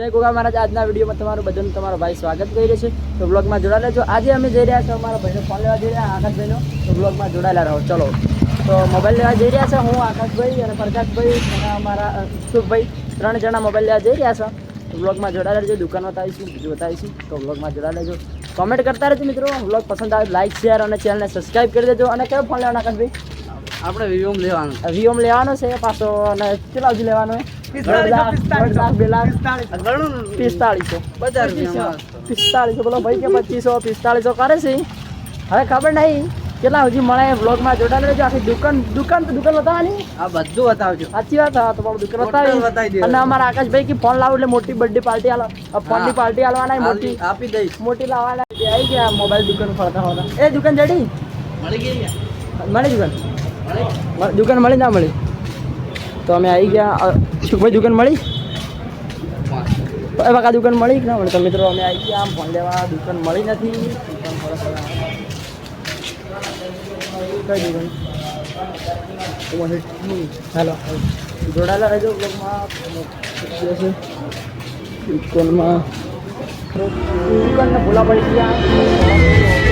જય ગોગા મહારાજ આજના વિડીયોમાં તમારું બધાનું તમારો ભાઈ સ્વાગત કરી રહ્યો છે. તો બ્લોગમાં જોડાયેલા છો. આજે અમે જઈ રહ્યા છો અમારા ભાઈનો ફોન લેવા જઈ રહ્યા આકાશભાઈનો. તો બ્લોગમાં જોડાયેલા રહો. ચલો. તો મોબાઈલ લેવા જઈ રહ્યા છે હું આકાશભાઈ અને પ્રકાશભાઈ અને અમારા અ, ત્રણ જણા મોબાઈલ લેવા જઈ રહ્યા છે. તો બ્લોગમાં જોડાયેલા રહેજો દુકાન બતાવીશું બીજું બતાવીશું તો બ્લોગમાં જોડાયેલા રહેજો. કોમેન્ટ કરતા રહેજો મિત્રો. બ્લોગ પસંદ આવે લાઈક શેર અને ચેનલને સબસ્ક્રાઈબ કરી દેજો. અને કયો ફોન લેવાનો આકાશભાઈ? આપણે વિવોમ લેવાનો. વિવોમ લેવાનો છે પાછો અને કેટલા સુધી લેવાનો છે? પિસ્તાળીસો પિસ્તાળીસો બોલો ભાઈ કે પચીસો પિસ્તાળીસો કરે છે? હવે ખબર નહીં. કેટલા સુધી મળે બ્લોગમાં જોડાયેલા રહેજો આખી દુકાન દુકાન તો દુકાન બતાવવાની. આ બધું બતાવજો. સાચી વાત હા તમારું દુકાન બતાવી. અને અમારા આકાશભાઈ કે ફોન લાવો એટલે મોટી બર્થડે પાર્ટી આલો ફોનની ની પાર્ટી આલવાના મોટી. આપી- દઈશ. મોટી લાવવાના આવી ગયા મોબાઈલ દુકાન ફરતા હોતા એ દુકાન જડી? મળી ગઈ મળી દુકાન? દુકાન મળી ના મળી? તો અમે આવી ગયા. શુકભાઈ દુકાન મળી? એ બકા દુકાન મળી કે ના મળે? તો મિત્રો અમે આવી ગયા આમ ફોન લેવા દુકાન મળી નથી. હાલો. જોડાયેલા રહેજો બ્લોગમાં દુકાનમાં. દુકાનને ભૂલા પડી ગયા.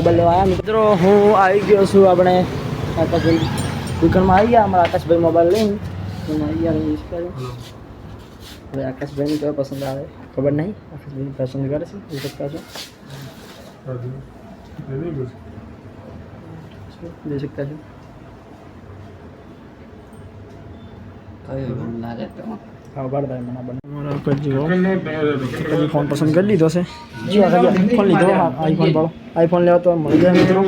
મોબાઈલ લેવા આવ્યા. મિત્રો, હું આવી ગયો છું આપણે આકાશભાઈ દુકાનમાં. આવી ગયા અમારા આકાશભાઈ મોબાઈલ લઈને. આવી ગયા યુઝ કર્યો હવે આકાશભાઈને કયો પસંદ આવે? ખબર નહીં? આકાશભાઈ પસંદ કરે છે? શકતા છો? જોઈ શકતા છો? કયું લાગે તો ફોન પસંદ કરી લીધો છે ફોન લીધો? આઈફોન વાળો. આઈફોન લેવા તો મળી જાય. મિત્રો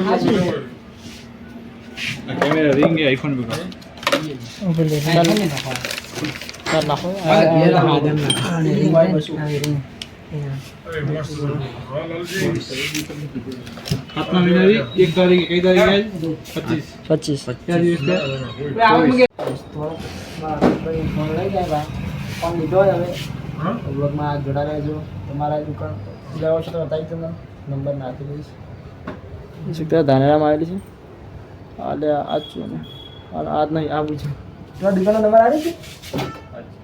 પચીસ. પચીસ. ફોન લીધો હોય હવે. વ્લોગમાં જોડાઈ રહેજો. તમારા દુકાન લેવો છો તો બતાવી તમને. નંબર નાખી દઈશ. શીખતા ધાનેરામાં આવેલી છે? અલે આ જ છું ને. આજ નહીં આવું છે તમારા દુકાનનો નંબર આવે છે?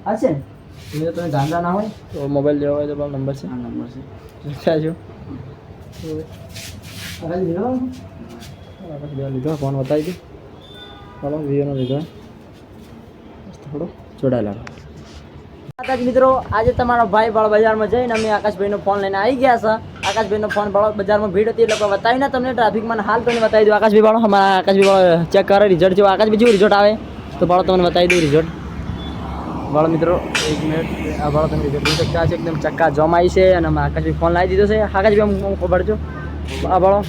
આ છે ને? તમે ધાંધા ના હોય? તો મોબાઈલ લેવા હોય તો પણ નંબર છે. આ નંબર છે. શીખતા છો લીધો? ફોન બતાવી દે. ચાલો વિડીયોનો લીધો. થોડો જોડાયેલા માતાજી મિત્રો આજે તમારો ભાઈ બળ બજારમાં જઈને અમે આકાશભાઈનો ફોન લઈને આવી ગયા છે. આકાશભાઈનો ફોન બળ બજારમાં ભીડ હતી એટલે કોઈ બતાવી ના તમને. ટ્રાફિકમાં હાલ તમને બતાવી દઉં. આકાશભાઈ બાળો અમારા આકાશભાઈ બાળો ચેક કરે રિઝલ્ટ જેવું. આકાશભાઈ જેવું રિઝલ્ટ આવે તો બાળો તમને બતાવી દઉં રિઝલ્ટ બાળો મિત્રો એક મિનિટ આ બાળો તમે રિઝલ્ટ જોઈ શકતા છો એકદમ ચક્કા જોમ આવી છે અને અમે આકાશભાઈ ફોન લાવી દીધો છે. આકાશભાઈ હું આમ ખબર છો? આ બાળો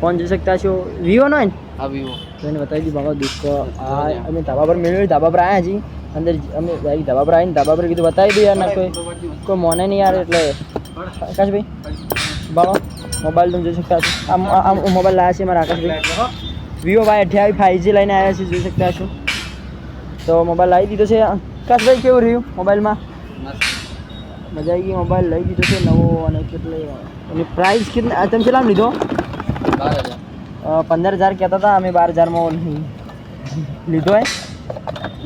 ફોન જોઈ શકતા છો વિવોનો હોય ને? આ વિવો તો એને બતાવી દીધું બાળો દુઃખ. અમે ધાબા પર મેળવી ધાબા પર આવ્યા છીએ. અંદર અમે આવી ધાબા પર આવીને ધાબા પર કીધું બતાવી દઈએ યાર કોઈ. કોઈ મોને નહીં યાર એટલે આકાશભાઈ બાબા મોબાઈલ તમે જોઈ શકતા છો આમ આમ મોબાઈલ લાવ્યા છે મારા આકાશભાઈ. વિવો વાય અઠ્યાવીસ ફાઈવજી લઈને આવ્યા છે જોઈ શકતા છો તો મોબાઈલ લાવી દીધો છે. આકાશભાઈ કેવું રહ્યું મોબાઈલમાં મજા આવી ગઈ મોબાઈલ લઈ દીધો છે નવો અને કેટલો એની પ્રાઇસ કેટલી તમે કેટલામ લીધો? પંદર હજાર કહેતા હતા અમે બાર હજારમાં લીધો હે.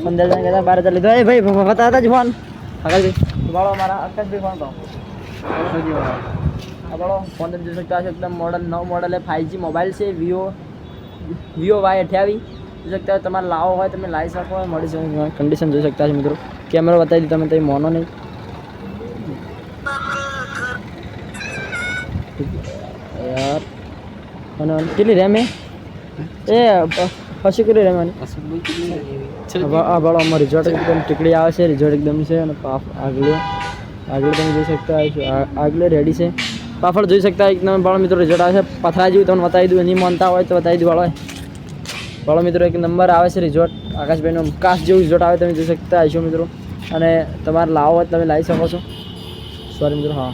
પંદર હજાર કહેતા બાર હજાર લીધો. એ ભાઈ બતા હતા જ ફોન. આકાશભાઈ બાળો મારા આકાશભાઈ ફોન કહો આ બાળો ફોન તમે જોઈ શકતા હશો એકદમ મોડલ નવ મોડલ એ ફાઇવજી મોબાઈલ છે વિવો વિવો વાય અઠ્યાવીસ જોઈ શકતા હોય તમારે લાવો હોય તમે લાવી શકો મળી શકે કન્ડિશન જોઈ શકતા છો મિત્રો. કેમેરો બતાવી દીધો તમે તમે મોનો નહીં. યાર. અને કેટલી રેમ એ એ પછી કેટલી રેમ આની આ ભાડો રિઝલ્ટ એકદમ ટીકડી આવે છે રિઝોર્ટ એકદમ છે અને પાફ આગળ આગળ તમે જોઈ શકતા હશો આ- આગળ રેડી છે. પાફળ જોઈ શકતા એકદમ બાળો મિત્રો રિઝોર્ટ આવે છે. પથરા જેવું તમને બતાવી દઉં નહીં માનતા હોય તો બતાવી દઉં બાળો બાળો મિત્રો એક નંબર આવે છે રિઝોર્ટ આકાશભાઈનો કાશ જેવું રિઝોર્ટ આવે તમે જોઈ શકતા હશો મિત્રો. અને તમારે લાવો હોય તમે લાવી શકો છો. સોરી મિત્રો, હા.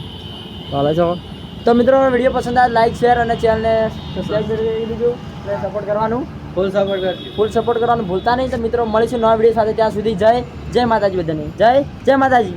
લાવી શકો. તો મિત્રો વીડિયો પસંદ આવે લાઈક શેર અને ચેનલને સબસ્ક્રાઈબ કરી દીધું સપોર્ટ કરવાનું. ફૂલ સપોર્ટ કરજો. ફૂલ સપોર્ટ કરવાનું ભૂલતા નહીં. તો મિત્રો, મળીશું નવા વીડિયો સાથે. ત્યાં સુધી જય જય માતાજી બધાને. જય જય માતાજી.